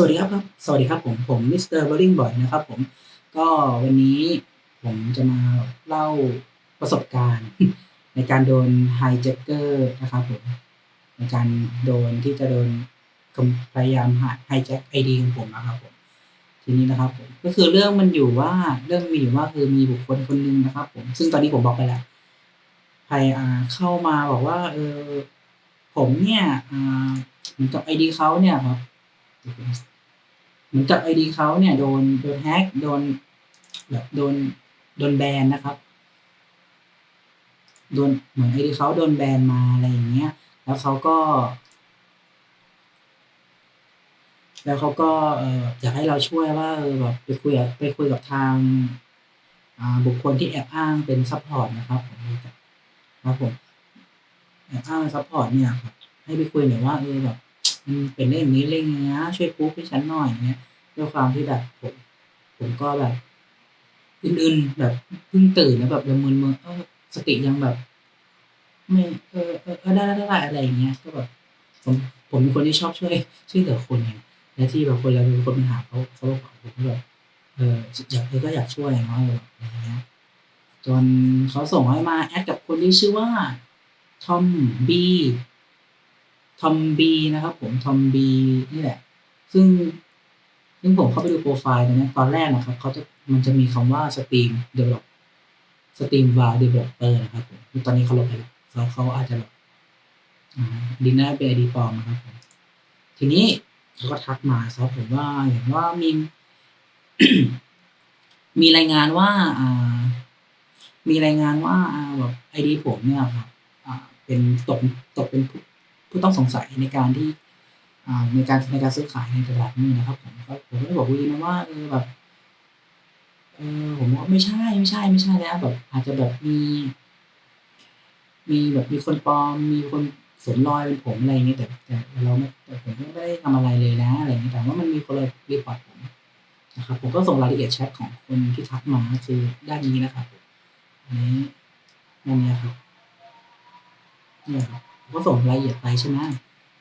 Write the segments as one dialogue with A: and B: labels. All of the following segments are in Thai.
A: สวัสดีครับครับ สวัสดีครับผมผมมิสเตอร์บอลลิงบอยนะครับผมก็วันนี้ผมจะมาเล่าประสบการณ์ ในการโดนไฮแจ็คเกอร์นะครับผมในการโดนที่จะโดนพยายามไฮแจ็คไอดีของผมนะครับผมทีนี้นะครับผมก็คือเรื่องมันอยู่ว่าเรื่องมีอยู่ว่าคือมีบุคคลคนหนึ่งนะครับ ผมซึ่งตอนนี้ผมบอกไปแล้วใครอ่าเข้ามาบอกว่าเออผมเนี่ยอ่าเหมือนกับไอดีเขาเนี่ยครับ เหมือนกับไอดีเขาเนี่ยโดนโดนแฮกโดนแบบโดนโดนแบนนะครับ โดนเหมือนไอดีเขาโดนแบนมาอะไรอย่างเงี้ย แล้วเขาก็ แล้วเขาก็เอออยากให้เราช่วยว่าเออแบบไปคุยกับไปคุยกับทางบุคคลที่แอบอ้างเป็นซัพพอร์ตนะครับผมครับผมแอบอ้างซัพพอร์ตเนี่ยครับให้ไปคุยหน่อยว่าเออแบบ เป็นเรื่องอย่างนี้เรื่องอย่างเงี้ยช่วยพูฟให้ฉันหน่อยเงี้ยด้วยความที่แบบผม ผมก็แบบอื่นๆแบบเพิ่งตื่นแล้วแบบละมึนมึนเออสติยังแบบ ไม่เออเออได้ได้ได้อะไรอย่างเงี้ยก็แบบผมผมเป็นคนที่ชอบช่วยช่วยเหลือคนไงและที่แบบคนเราเป็นคนปัญหาเขาเขาบอกผมก็แบบเอออยากเออก็อยากช่วยเนาะอะไรอย่างเงี้ยจนเขาส่งให้มาแอดกับคนที่ชื่อว่าทอมบี ทอมบีนะครับ ผมทอมบีนี่แหละ ซึ่งซึ่งผมเข้าไปดูโปรไฟล์ตรงนี้ตอนแรกนะครับเขาจะมันจะมีคำว่าสตรีมเดเวล o สตรีมวาเดเวลเปอร์นะครับผมตอนนี้เขาลบไปแล้วเขาเขาอาจจะแบบดีน่าเป็นไอดีปลอมนะครับผมทีนี้เขาก็ทักมาครับผมว่าเห็นว่ามีมีรายงานว่าอ่า มีรายงานว่าอ่าแบบไอดีผมเนี่ยครับอ่าเป็นตกตกเป็น ผู้ต้องสงสัยในการที่ในการในการซื้อขายในตลาดนี้นะครับผมก็ผมก็บอกวีนะว่าเออแบบเออผมว่าไม่ใช่ไม่ใช่ไม่ใช่แล้วแบบอาจจะแบบมี มีแบบมีคนปลอม มีคนสวมรอยเป็นผมอะไรอย่างเงี้ยแต่แต่เราไม่แต่ผมไม่ได้ทำอะไรเลยนะอะไรอย่างเงี้ยแต่ว่ามันมีคนเลยรีพอร์ตผมนะครับผมก็ส่งรายละเอียดแชทของคนที่ทักมาคือด้านนี้นะครับอันนี้อันนี้ครับเนี่ยครับ ผมก็ส่งรายละเอียดไปใช่ไหม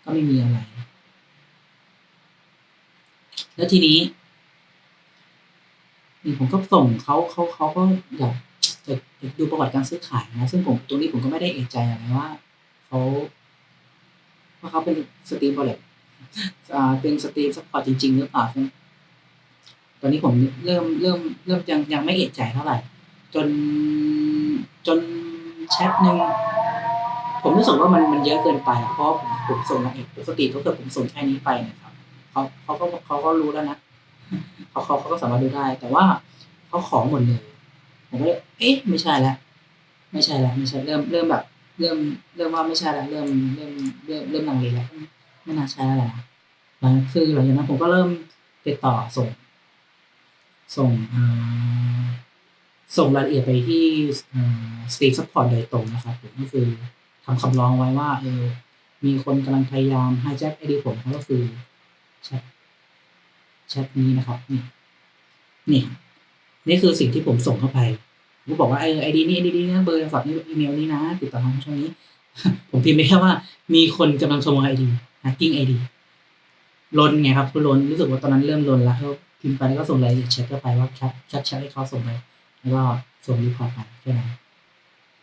A: ก็ไม่มีอะไร แล้วทีนี้นี่ผมก็ส่งเขาเขาเขาก็อยากจะดูประวัติการซื้อขายนะซึ่งผมตรงนี้ผมก็ไม่ได้เอกใจอะไรว่าเขาว่าเขาเป็นสตรีมบอลเลตอ่าเป็นสตรีมซัพพอร์ตจริง ๆ หรือเปล่าตอนนี้ผมเริ่มเริ่มเริ่มยังยังไม่เอกใจเท่าไหร่ จนจนแชทหนึ่ง ผมรู้สึกว่ามันมันเยอะเกินไปเพราะผมผมส่งมาเองปกติถ้าเกิดผมส่งแค่นี้ไปเนะครับเขาเขาก็เขาก็รู้แล้วนะเขาเขาเขาก็สามารถดูได้ แต่ว่าเขาขอหมดเลยผมก็เลยเอ๊ะไม่ใช่แล้วไม่ใช่แล้วไม่ใช่เริ่มเริ่มแบบ เริ่มเริ่มว่าไม่ใช่แล้วเริ่มเริ่มเริ่มเริ่มลังเลแล้วไม่น่าใช่แล้วแหละนะหลังคือหลังจากนั้นผมก็เริ่มติดต่อส่ง ส่งส่งรายละเอียดไปที่สตีฟซัพพอร์ตโดยตรงนะครับผมก็คือ ทำคำร้องไว้ว่าเออมีคนกำลังพยายามไฮแจ็คไอดีผมเขาก็คือแชทแชทนี้นะครับนี่นี่ นี่คือสิ่งที่ผมส่งเข้าไปผมบอกว่าไอไอดีนี้ไอดีนี้เบอร์โทรศัพท์นี้อีเมลนี้นะติดต่อทางช่องนี้ ผมพิมพ์ไปแค่ว่า มีคนกำลังขโมยไอดีแฮกกิ้งไอดีลนไงครับคือลนรู้สึกว่าตอนนั้นเริ่มลนแล้วก็พิมพ์ไปแล้วก็ส่งรายละเอียดแชทเข้าไปว่าแชทแชทแชทให้เขาส่งไปแล้วก็ส่งรีพอร์ตไปแค่นั้น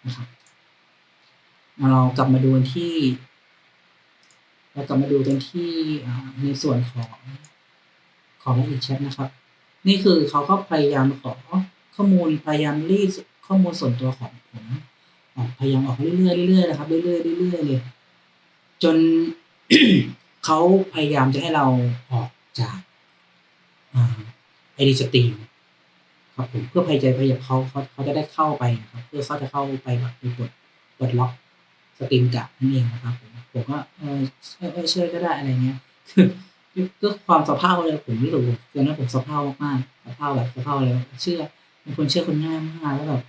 A: นะครับ เรากลับมาดูที่ เรากลับมาดูกันที่ในส่วนของของละเอียดแชทนะครับ นี่คือเขาก็พยายามขอข้อมูลพยายามรีดข้อมูลส่วนตัวของผมออกพยายามออกเรื่อยๆเรื่อยๆนะครับเรื่อยๆเรื่อยๆเลยจนเขาพยายามจะให้เราออกจากไอดีสตรีมครับผมเพื่อพยายามพยายามเขาเขาเขาจะได้เข้าไปนะครับเพื่อเขาจะเข้าไปแบบไปกดกดล็อก สตรีมกับนั่นเองนะครับผมผมก็เออเออเชื่อก็ได้อะไรเงี้ยก็ความสะเพร่าเลยผมไม่รู้ตอนนั้นผมสะเพร่ามากๆสะเพร่าแบบสะเพร่าเลยเชื่อเป็นคนเชื่อคนง่ายมากแล้วแบบ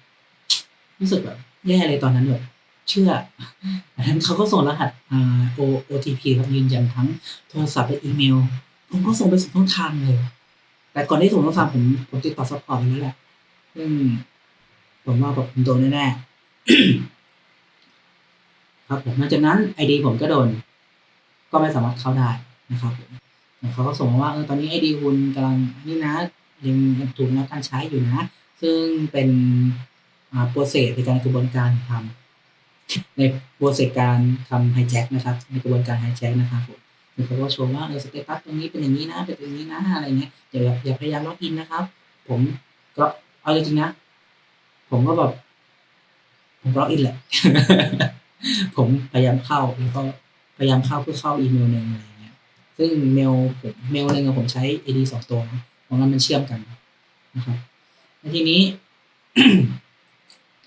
A: รู้สึกแบบแย่เลยตอนนั้นแบบเชื่อนั้นเขาก็ส่งรหัสอ่า O OTP ครับยืนยันทั้งโทรศัพท์และอีเมล ผมก็ส่งไปสองช่องทางเลย แต่ก่อนที่ส่งช่องทางผมผมติดต่อซัพพอร์ตไปแล้วแหละซึ่งผมว่าแบบผมโดนแน่ๆ ครับผมหลังจากนั้นไอดีผมก็โดน ก็ไม่สามารถเข้าได้นะครับผมเขาก็ส่งมาว่าเออตอนนี้ไอดีคุณกำลังนี่นะยังถูกรับการใช้อยู่นะ ซึ่งเป็นโปรเซสในการกระบวนการทำในโปรเซสการทำไฮแจ็คนะครับในกระบวนการไฮแจ็คนะครับผมเขาก็โชว์ว่าเออสเตตัสตรงนี้เป็นอย่างนี้นะเป็นอย่างนี้นะอะไรเงี้ยอย่าอย่าพยายามล็อกอินนะครับ ผมก็เอาจริงๆนะ ผมก็แบบผมล็อกอินแหละ ผมพยายามเข้าแล้วก็พยายามเข้าเพื่อเข้าอีเมลหนึ่งอะไรเงี้ย ซึ่งเมลผมเมลหนึ่งผมใช้ ID สองตัวเพราะงั้นมันเชื่อมกันนะครับแล้วทีนี้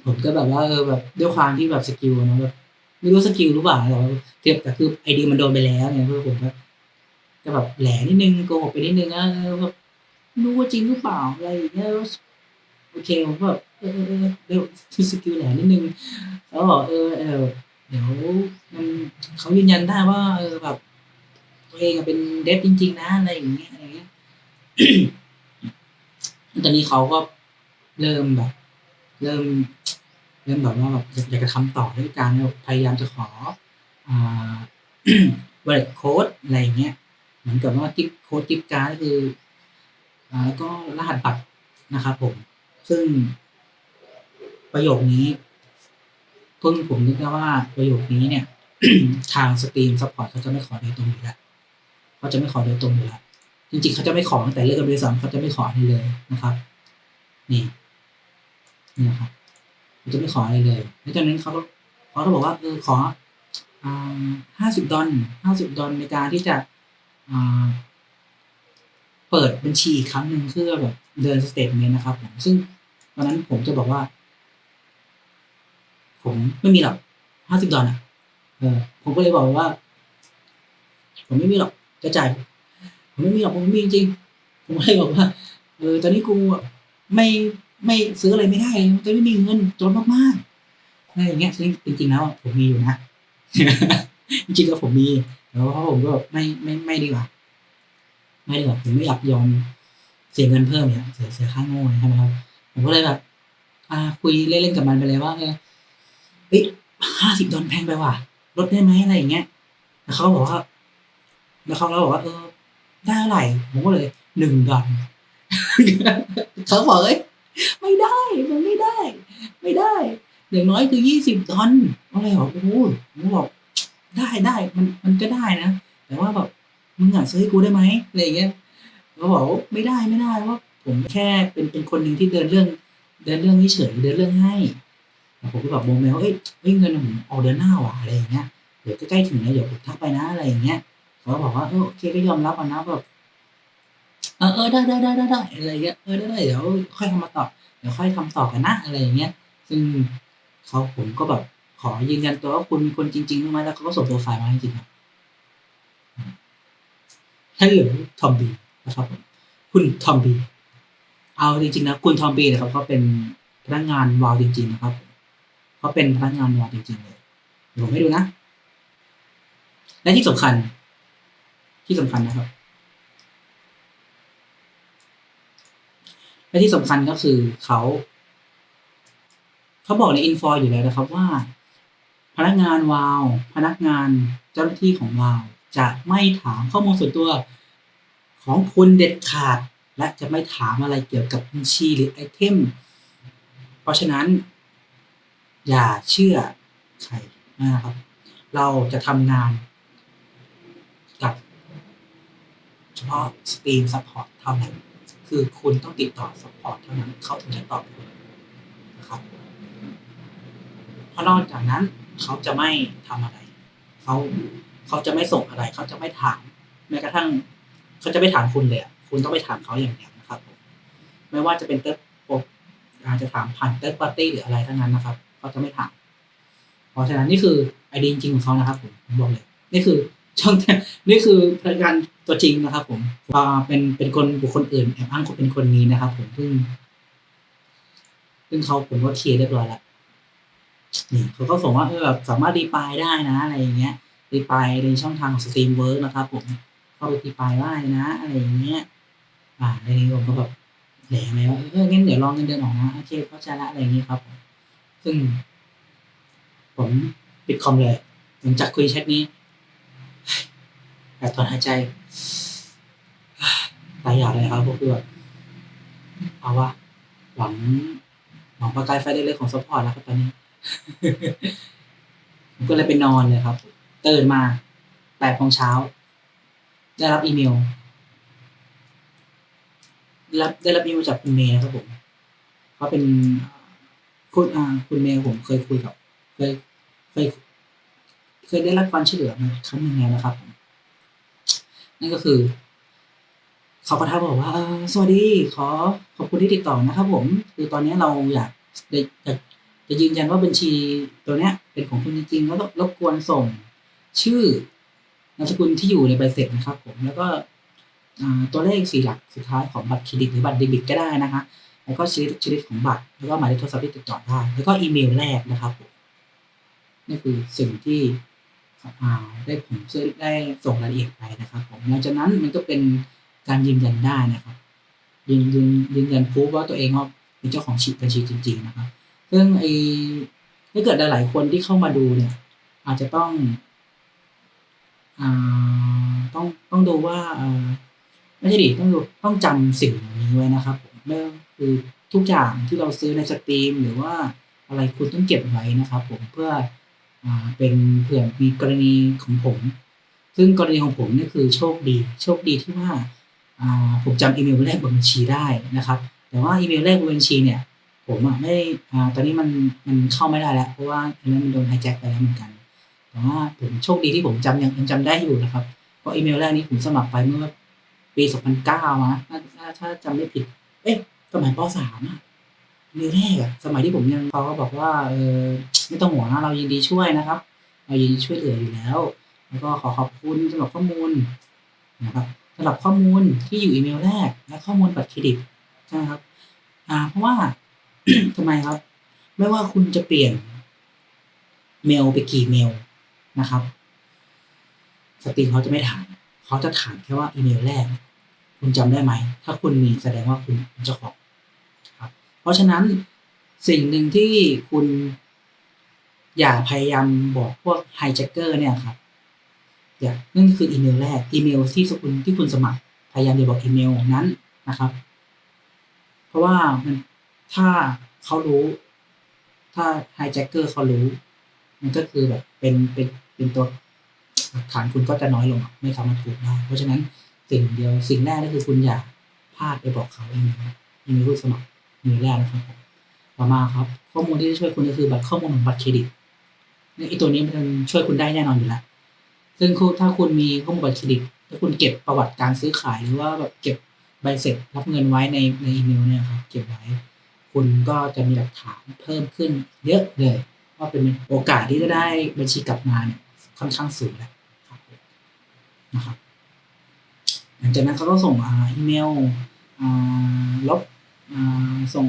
A: ผมก็แบบว่าเออแบบด้วยความที่แบบสกิลนะแบบไม่รู้สกิลหรือเปล่าแต่ว่าเทียบแต่คือไอดีมันโดนไปแล้วไงเพื่อผมก็ก็แบบแหลนิดนึงโกหกไปนิดนึงนะแบบรู้ว่าจริงหรือเปล่าอะไรอย่างเงี้ยโอเคผมก็แบบ เออเออเออเดี๋ยวสกิลแหลนิดนึงแล้วบอกเออเออเดี๋ยวมันเขายืนยันได้ว่าเออแบบตัวเองอะเป็นเดฟจริง ๆ นะอะไรอย่างเงี้ยอะไรเงี้ยตอนนี้เขาก็เริ่มแบบ เริ่ม เริ่มแบบว่าแบบอยากจะทำต่อด้วยการพยายามจะขออ่า wallet code อะไรอย่างเงี้ยเหมือนกับว่ากิฟโค้ดกิฟการ์ดก็คือแล้วก็รหัสบัตรนะครับผม ซึ่ง ประโยคนี้เพิ่งผมนึกได้ว่าประโยคนี้เนี่ย ทางสตรีมซัพพอร์ตเขาจะไม่ขอโดยตรงอยู่แล้วเขาจะไม่ขอโดยตรงอยู่แล้วจริงๆเขาจะไม่ขอตั้งแต่เริ่มด้วยซ้ำเขาจะไม่ขออะไรเลยนะครับ นี่นี่นะครับเขาจะไม่ขออะไรเลยแล้วจากนั้นเขาก็เขาก็บอกว่าเออขอห้าสิบดอลห้าสิบดอลในการที่จะอ่าเปิดบัญชีอีกครั้งหนึ่งเพื่อแบบเดินสเตทเมนต์นะครับผมซึ่งตอนนั้นผมจะบอกว่า ผมไม่มีหรอกห้าสิบดอลอะเออ ผมก็เลยบอกว่า ผมไม่มีหรอกจะจ่ายผมไม่มีหรอกผมไม่มีจริงๆผมก็เลยบอกว่าเออตอนนี้กูอะไม่ไม่ซื้ออะไรไม่ได้จะไม่มีเงินจนมากๆอะไรอย่างเงี้ยซึ่งจริงๆแล้วผมมีอยู่นะจริงๆแล้วผมมีแต่ว่าผมก็ไม่ไม่ไม่ดีกว่า ไม่ดีกว่าผมไม่อยากยอมเสียเงินเพิ่มเนี่ยเสียเสียค่าโง่ใช่ไหมครับผมก็เลยแบบอ่าคุยเล่นๆกับมันไปเลยว่าเออ เฮ้ยห้าสิบดอลแพงไปว่ะลดได้ไหมอะไรอย่างเงี้ยแล้วเขาบอกว่า แล้วเขาก็บอกว่า เออ ได้เท่าไหร่ผมก็เลยหนึ่งดอลเขาบอกเอ้ยไม่ได้มันไม่ได้ ไม่ได้อย่างน้อยคือยี่สิบดอลอะไรหรอโอ้โหผมบอกได้ได้มันมันก็ได้นะแต่ว่าแบบมึงอะซื้อให้กูได้ไหมอะไรอย่างเงี้ยเขาบอกไม่ได้ไม่ได้ว่า ผมแค่เป็นเป็นคนหนึ่งที่เดินเรื่อง เดินเรื่องนี้เฉยเดินเรื่องให้ ผมก็แบบโมเมลว่าเอ้ยเฮ้ยเงินผมออกเดือนหน้าว่ะอะไรอย่างเงี้ยเดี๋ยวใกล้ถึงนะเดี๋ยวผมทักไปนะอะไรอย่างเงี้ยเขาบอกว่าเออโอเคก็ยอมรับอะนะแบบเออเออได้ได้ได้ได้อะไรเงี้ยเออได้ได้เดี๋ยวค่อยทำมาต่อเดี๋ยวค่อยทำต่อกันนะอะไรอย่างเงี้ย ซึ่งเขาผมก็แบบขอยืนยันตัวว่าคุณเป็นคนจริงๆใช่ไหมแล้วเขาก็ส่งตัวไฟล์มาจริงครับฮัลโหลทอมบีนะครับผมคุณทอมบีเอาจริงๆนะคุณทอมบีนะครับเขาเป็นพนักงานวาวจริง ๆ นะครับ เขาเป็นพนักงานวาวจริงๆเลยเดี๋ยวผมให้ดูนะ และที่สำคัญ ที่สำคัญนะครับ และที่สำคัญก็คือเขาเขาบอกในอินฟออยู่แล้วนะครับว่า พนักงานวาว พนักงานเจ้าหน้าที่ของวาวจะไม่ถามข้อมูลส่วนตัวของคุณเด็ดขาด และจะไม่ถามอะไรเกี่ยวกับบัญชีหรือไอเทม เพราะฉะนั้น อย่าเชื่อใครนะครับ เราจะทำงานกับเฉพาะสตรีมซัพพอร์ตเท่านั้น คือคุณต้องติดต่อซัพพอร์ตเท่านั้นเขาถึงจะตอบคุณนะครับเพราะนอกจากนั้นเขาจะไม่ทำอะไรเขาเขาจะไม่ส่งอะไร เขาจะไม่ถาม แม้กระทั่ง เขาจะไม่ถามคุณเลยคุณต้องไปถามเขาอย่างเดียวนะครับผมไม่ว่าจะเป็นเติร์ดโปอาจจะถามผ่านเติร์ดปาร์ตี้หรืออะไรทั้งนั้นนะครับ เขาจะไม่ถามเพราะฉะนั้นนี่คือไอเดียจริงของเขานะครับผมผมบอกเลยนี่คือช่องนี่คือพนักงานตัวจริงนะครับ ผมอ่าเป็นเป็นคนบุคคลอื่นแอบอ้างคนเป็นคนนี้นะครับ ผมซึ่งซึ่งเขาผมก็เคลียร์เรียบร้อยแล้วนี่เขาก็ส่งว่าเออแบบสามารถรีปลายได้นะ อะไรอย่างเงี้ยรีปลายในช่องทางของสตรีมเวิร์กนะครับ ผมเข้าไปรีปลายได้นะ อะไรอย่างเงี้ย อ่าในนี้ผมก็แบบแหลไหมว่าเอองั้นเดี๋ยวลองเงินเดือนออกนะโอเคเข้าใจละอะไรอย่างเงี้ยครับผม ซึ่ง ผมปิดคอมเลย หลังจากคุยแชทนี้แบบถอนหายใจอยากเลยครับก็คือแบบเอาวะหวังหวังประกายไฟเล็กๆของซัพพอร์ตแล้วครับตอนนี้ผมก็เลยไปนอนเลยครับ ตื่นมาแปดโมงเช้า ได้รับอีเมลได้รับได้รับอีเมลจากคุณเมย์นะครับผมเขาเป็น คุณอ่าคุณเมย์ผมเคยคุยกับเคยเคยเคยได้รับความช่วยเหลือมาครั้งหนึ่งแล้วนะครับผมนั่นก็คือเขาก็ทักบอกว่าสวัสดีขอขอบคุณที่ติดต่อนะครับ ผม คือตอนนี้เราอยากจะอยากจะยืนยันว่าบัญชีตัวเนี้ย เป็นของคุณจริงๆแล้วรบกวนส่ง ชื่อนามสกุลที่อยู่ในใบเสร็จนะครับ ผมแล้วก็ตัวเลขสี่หลักสุดท้ายของบัตรเครดิตหรือบัตรเดบิตก็ได้นะคะ แล้วก็ชื่อชื่อของบัตร แล้วก็หมายเลขโทรศัพท์ที่ติดต่อได้ แล้วก็อีเมลแรกนะครับผมนี่คือสิ่งที่อ่าได้ผมได้ส่งรายละเอียดไปนะครับผมหลังจากนั้นมันก็เป็นการยืนยันได้นะครับ ยืนยืนยืนยันพูดว่าตัวเองว่าเป็นเจ้าของชีบัญชีจริง ๆ นะครับ ซึ่งไอ้ถ้าเกิดหลายๆคนที่เข้ามาดูเนี่ย อาจจะต้องอต้องต้องดูว่าไม่ใช่ดิต้องดูต้องจำสิ่งนี้ไว้นะครับผ ไม่คือทุกอย่างที่เราซื้อในสตรีม หรือว่าอะไรคุณต้องเก็บไว้นะครับ ผมเพื่ออเป็นเผื่อมีกรณีของผม ซึ่งกรณีของผมนี่คือโชคดี โชคดีที่ว่าผมจำอีเมลแรกบนบัญชีได้นะครับ แต่ว่าอีเมลแรกบนบัญชีเนี่ย ผมอะไม่ตอนนี้มันมันเข้าไม่ได้แล้ว เพราะว่าอันนั้นมันโดนไฮแจ็คไปแล้วเหมือนกันแต่ว่าผมโชคดีที่ผมจำยังยังจำได้อยู่นะครับเพราะอีเมลแรกนี้ผมสมัครไปเมื่อปี 2009นะถ้าถ้าถ้าจำไม่ผิด เอ๊ะสมัยป .3 อะอีเมลแรกอะสมัยที่ผมยังเขาก็บอกว่าเออไม่ต้องห่วงนะเรายินดีช่วยนะครับ เรายินดีช่วยเหลืออยู่แล้ว แล้วก็ขอขอบคุณสำหรับข้อมูลนะครับสำหรับข้อมูลที่อยู่อีเมลแรก และข้อมูลบัตรเครดิตใช่ไหมครับ อ่า เพราะว่าทำไมครับ ไม่ว่าคุณจะเปลี่ยน เมลไปกี่เมลนะครับ สตรีเขาจะไม่ถาม เขาจะถามแค่ว่าอีเมลแรก คุณจำได้ไหม ถ้าคุณมีแสดงว่าคุณเป็นเจ้าของครับเพราะฉะนั้นสิ่งหนึ่งที่คุณอย่าพยายามบอกพวกไฮแจ็คเกอร์เนี่ยครับอย่านั่นคืออีเมลแรกอีเมลที่สกุลที่คุณสมัคร พยายามอย่าบอกอีเมลนั้นนะครับ เพราะว่ามันถ้าเขารู้ ถ้าไฮแจ็คเกอร์เขารู้ มันก็คือแบบเป็นเป็นเป็นตัวหลักฐานคุณก็จะน้อยลงไม่สามารถถูกได้เพราะฉะนั้น สิ่งเดียวสิ่งแรกก็คือคุณอย่าพลาดไปบอกเขาเองนะครับอีเมลผู้สมัครอีแรกนะครับมต่อมาครับ ข้อมูลที่จะช่วยคุณก็คือบัตรข้อมูลของบัตรเครดิตเนี่ยไอตัวนี้มันช่วยคุณได้แน่นอนอยู่แล้วซึ่งถ้าคุณมีข้อมูลบัตรเครดิตถ้าคุณเก็บประวัติการซื้อขายหรือว่าแบบเก็บใบเสร็จรับเงินไว้ในในอีเมลเนี่ยครับเก็บไว้ คุณก็จะมีหลักฐานเพิ่มขึ้นเยอะเลย ว่าเป็นโอกาสที่จะได้บัญชีกลับมาเนี่ยค่อนข้างสูงแล้วนะครับ หลังจากนั้นเขาก็ส่งอ,อีเมลลบส่ง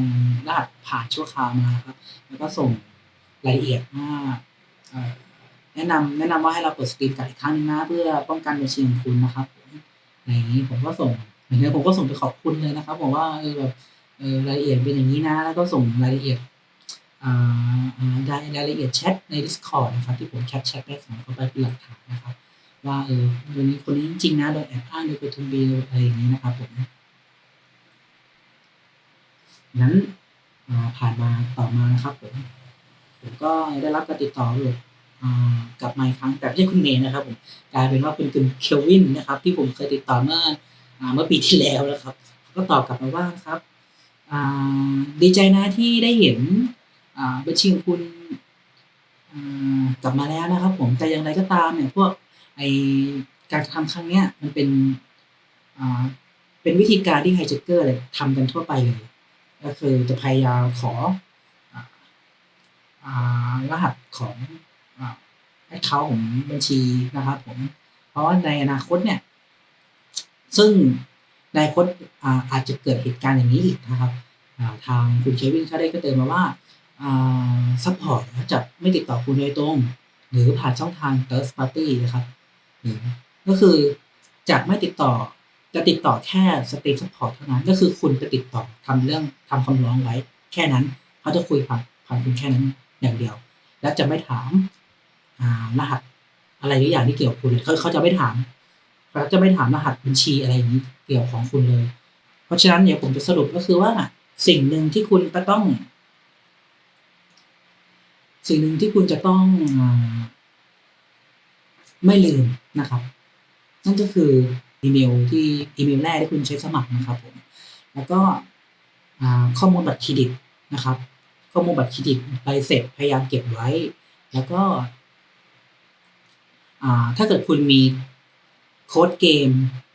A: รหัสผ่านชั่วคราวมาครับ แล้วก็ส่งรายละเอียดว่าแนะนำแนะนำว่าให้เราเปิดสตรีมกลับอีกครั้งนึงนะเพื่อป้องกันบัญชีของคุณนะครับผมอย่างนี้ผมก็ส่งอย่างนี้ผมก็ส่งไปขอบคุณเลยนะครับบอกว่าเออแบบเออรายละเอียดเป็นอย่างนี้นะ แล้วก็ส่งรายละเอียดรายรายละเอียดแชทใน Discord นะครับ ที่ผมแคปแชทได้ส่งเข้าไปเป็นหลักฐานนะครับ ว่าเออคนนี้คนนี้จริงๆนะโดยแอบอ้างโดยกดทุนบีอะไรอย่างนี้นะครับผมนั้นผ่านมาต่อมานะครับผมผมก็ได้รับการติดต่อเลยอ่ากลับมาอีกครั้งแต่ไม่ใช่คุณเมย์นะครับผมกลายเป็นว่าเป็นคุณเคลวินนะครับ ที่ผมเคยติดต่อเมื่ออเมื่อปีที่แล้วแล้วครับ ก็ตอบกลับมาว่าครับดีใจนะที่ได้เห็นบัญชีของคุณกลับมาแล้วนะครับ ผมแต่อย่างไรก็ตามเนี่ยพวก ไอการทำครั้งเนี้ยมันเป็นอ่าเป็นวิธีการที่ไฮเจคเกอร์เลยทำกันทั่วไปเลย ก็คือจะพยายามขออรหัสของแอคเคาท์ของบัญชีนะครับผม เพราะว่าในอนาคตเนี่ย ซึ่งในอนาคตอาอาจจะเกิดเหตุการณ์อย่างนี้อีกนะครับทางคุณเควินเขาได้ก็เตือนมาว่าซัพพอร์ตจะไม่ติดต่อคุณโดยตรง หรือผ่านช่องทาง third party นะครับ ก็คือจะไม่ติดต่อจะติดต่อแค่สตรีมซัพพอร์ตเท่านั้น ก็คือคุณจะติดต่อทำเรื่องทำคำร้องไว้ แค่นั้นเขาจะคุยผ่านผ่านคุณแค่นั้นอย่างเดียว และจะไม่ถามารหัสอะไรทุกอย่างที่เกี่ยวกับคุณเลยเขาเขาจะไม่ถามเขาจะไม่ถามรหัสบัญชีอะไรอย่างนี้เกี่ยวของคุณเลย เพราะฉะนั้นเดี๋ยวผมจะสรุปก็คือว่าสิ่งหนึ่งที่คุณจะต้อง สิ่งหนึ่งที่คุณจะต้องอไม่ลืมนะครับ นั่นก็คืออีเมลที่อีเมลแรกที่คุณใช้สมัครนะครับผมแล้วก็ข้อมูลบัตรเครดิตนะครับ ข้อมูลบัตรเครดิตใบเสร็จพยายามเก็บไว้ แล้วก็ถ้าเกิดคุณมีโค้ดเกม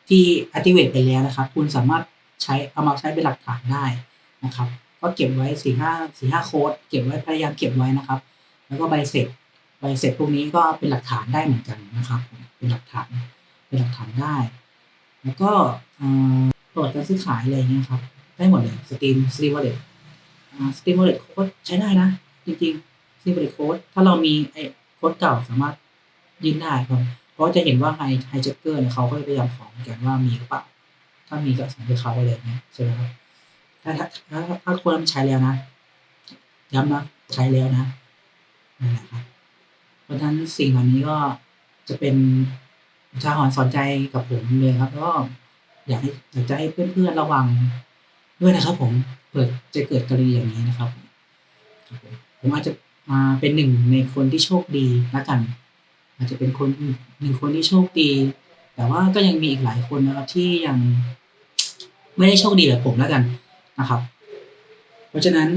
A: ที่ activate ไปแล้วนะครับ คุณสามารถใช้เอามาใช้เป็นหลักฐานได้นะครับ ก็เก็บไว้สี่ห้าสี่ห้าโค้ดเก็บไว้พยายามเก็บไว้นะครับ แล้วก็ใบเสร็จ ใบเสร็จพวกนี้ก็เป็นหลักฐานได้เหมือนกันนะครับ เป็นหลักฐาน เป็นหลักฐานได้ แล้วก็อ่าประวัติการซื้อขายอะไรเงี้ยครับ ได้หมดเลย Steam Steam Wallet อ่า Steam Wallet โค้ดใช้ได้นะ จริงๆ Steam Wallet โค้ดถ้าเรามีไอ้โค้ดเก่าสามารถยื่นได้ครับ เพราะจะเห็นว่า Hi Hijacker เนี่ยเขาก็พยายามขอเหมือนกันว่ามีหรือเปล่าถ้ามีก็ส่งให้เขาอะไรอย่างเงี้ยใช่ไหมครับถ้าถ้าถ้าถ้าคนใช้แล้วนะย้ำนะใช้แล้วนะนั่นแหละครับ เพราะฉะนั้นสิ่งเหล่านี้ก็จะเป็นอุทาหรณ์สอนใจกับผมเลยครับแล้วก็อยากให้อยากจะให้เพื่อนๆระวังด้วยนะครับผมเผื่อจะเกิดกรณีอย่างนี้นะครับ ผมผมอาจจะมาเป็นหนึ่งในคนที่โชคดีแล้วกัน อาจจะเป็นคนหนึ่งคนที่โชคดี แต่ว่าก็ยังมีอีกหลายคนนะครับที่ยังไม่ได้โชคดีแบบผมแล้วกันนะครับ เพราะฉะนั้น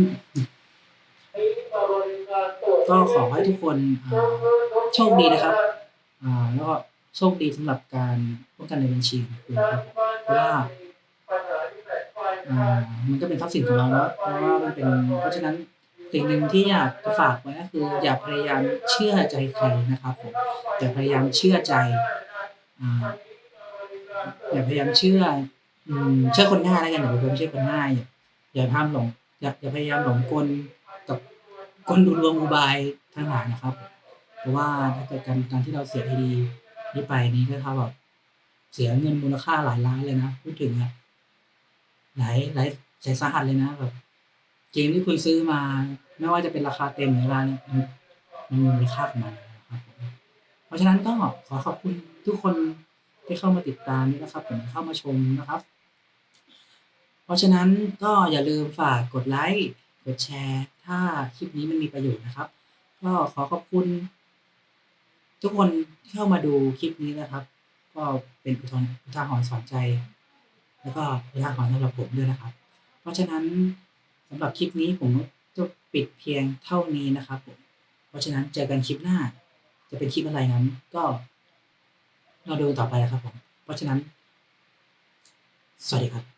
A: ก็ขอให้ทุกคนโชคดีนะครับอ่าแล้วก็โชคดีสำหรับการป้องกันในบัญชีของคุณครับเพราะว่าอ่ามันก็เป็นทรัพย์สินของเราเนาะเพราะว่ามันเป็นเพราะฉะนั้นสิ่งหนึ่งที่อยากจะฝากไว้ก็คือ อย่าพยายามเชื่อใจใครนะครับผมอย่าพยายามเชื่อใจอ่าอย่าพยายามเชื่อเชื่อคนง่ายแล้วกันอย่าพยายามเชื่อคนง่ายอย่าพยายามหลงอย่าพยายามหลงกลกับ กลลวงอุบายทั้งหลายนะครับ เพราะว่าถ้าเกิดการการที่เราเสียไอดีนี้ไปนี่ก็เท่ากับเสียเงินมูลค่าหลายล้านเลยนะพูดถึงอะหลายหลายแสนสาหัสเลยนะแบบเกมที่คุณซื้อมา ไม่ว่าจะเป็นราคาเต็มหรือราคาเนี่ยมันมีมูลค่าของมันนะครับเพราะฉะนั้นก็ขอขอบคุณทุกคนที่เข้ามาติดตามด้นะครับผมเข้ามาชมนะครับ เพราะฉะนั้นก็อย่าลืมฝากกดไลก์กดแชร์ ถ้าคลิปนี้มันมีประโยชน์นะครับ ก็ขอขอบคุณ ทุกคนที่เข้ามาดูคลิปนี้นะครับ ก็เป็นอุทาอุทาหรณ์สอนใจ แล้วก็อุทาหรณ์สำหรับผมด้วยนะครับ เพราะฉะนั้นสำหรับคลิปนี้ผมจะปิดเพียงเท่านี้นะครับผมเพราะฉะนั้นเจอกันคลิปหน้า จะเป็นคลิปอะไรนั้น ก็รอดูต่อไปนะครับผมเพราะฉะนั้น สวัสดีครับ